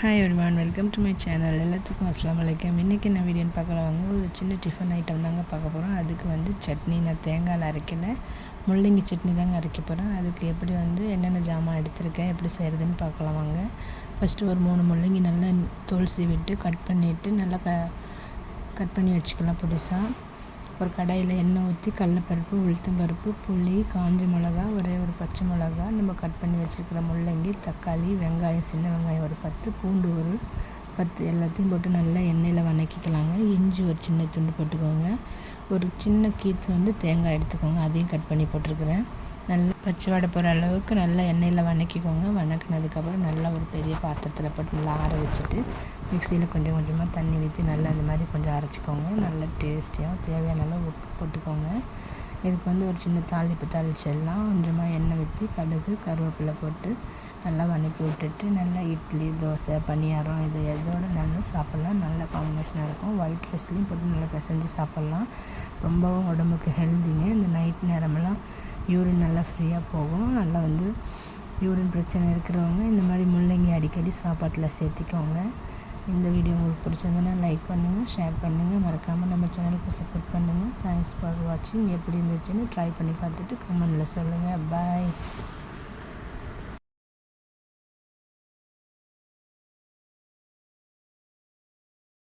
Hi everyone welcome to my channel எல்லாத்துக்கும் அஸ்லாம் வலைக்கம் இன்றைக்கி என்ன வீடியோன்னு பார்க்கலாம் ஒரு சின்ன டிஃபன் ஐட்டம் தாங்க பார்க்க போகிறோம் அதுக்கு வந்து சட்னி. நான் தேங்காயில் அரைக்கலை. முள்ளங்கி சட்னி தாங்க அரைக்க போகிறேன் அதுக்கு எப்படி வந்து என்னென்ன ஜாமான் எடுத்திருக்கேன் எப்படி செய்கிறதுன்னு பார்க்கலாம் வாங்க. ஃபஸ்ட்டு ஒரு மூணு முள்ளங்கி நல்லா தோல் சீவிட்டு கட் பண்ணிவிட்டு நல்லா க கட் பண்ணி வச்சுக்கலாம் புதுசாக ஒரு கடாயில் எண்ணெய் ஊற்றி கடலப்பருப்பு உளுத்தம் பருப்பு புளி காஞ்ச மிளகா ஒரே ஒரு பச்சை மிளகா நம்ம கட் பண்ணி வச்சுருக்கிற முள்ளங்கி தக்காளி வெங்காயம் சின்ன வெங்காயம் ஒரு பத்து பூண்டு ஒரு பத்து எல்லாத்தையும் போட்டு நல்லா எண்ணெயில் வணக்கிக்கலாங்க. இஞ்சி ஒரு சின்ன துண்டு போட்டுக்கோங்க. ஒரு சின்ன கீத்து வந்து தேங்காய் எடுத்துக்கோங்க. அதையும் கட் பண்ணி போட்டிருக்கிறேன். நல்லா பச்சை வடை போகிற அளவுக்கு நல்லா எண்ணெயில் வணக்கிக்கோங்க. வணக்கினதுக்கப்புறம் நல்லா ஒரு பெரிய பாத்திரத்தில் போட்டு நல்லா ஆற வச்சுட்டு மிக்சியில் கொஞ்சம் கொஞ்சமாக தண்ணி ஊற்றி நல்லா இந்த மாதிரி கொஞ்சம் அரைச்சிக்கோங்க. நல்லா டேஸ்டியாக தேவையான அளவு உப்பு போட்டுக்கோங்க. இதுக்கு வந்து ஒரு சின்ன தாளிப்பு தாளிச்சிடலாம். கொஞ்சமாக எண்ணெய் ஊற்றி கடுகு கருவேப்பிலை போட்டு நல்லா வணக்கி விட்டுட்டு நல்லா இட்லி தோசை பணியாரம் இது எதோட நல்லா சாப்பிட்லாம். நல்ல காம்பினேஷனாக இருக்கும். ஒயிட் ரைஸ்லேயும் போட்டு நல்லா பிசைஞ்சு சாப்பிட்லாம். ரொம்பவும் உடம்புக்கு ஹெல்திங்க இந்த நைட் நேரமெல்லாம் யூரின் நல்லா ஃப்ரீயாக போகும். நல்லா வந்து யூரின் பிரச்சனை இருக்கிறவங்க இந்த மாதிரி முள்ளங்கி அடிக்கடி சாப்பாட்டில் சேர்த்திக்கோங்க. இந்த வீடியோ உங்களுக்கு பிடிச்சிருந்ததுன்னா லைக் பண்ணுங்கள் ஷேர் பண்ணுங்கள் மறக்காமல் நம்ம சேனலுக்கு சப்போர்ட் பண்ணுங்கள் தேங்க்ஸ் ஃபார் வாட்சிங் எப்படி இருந்துச்சுன்னு ட்ரை பண்ணி பார்த்துட்டு கமெண்டில் சொல்லுங்கள் பாய்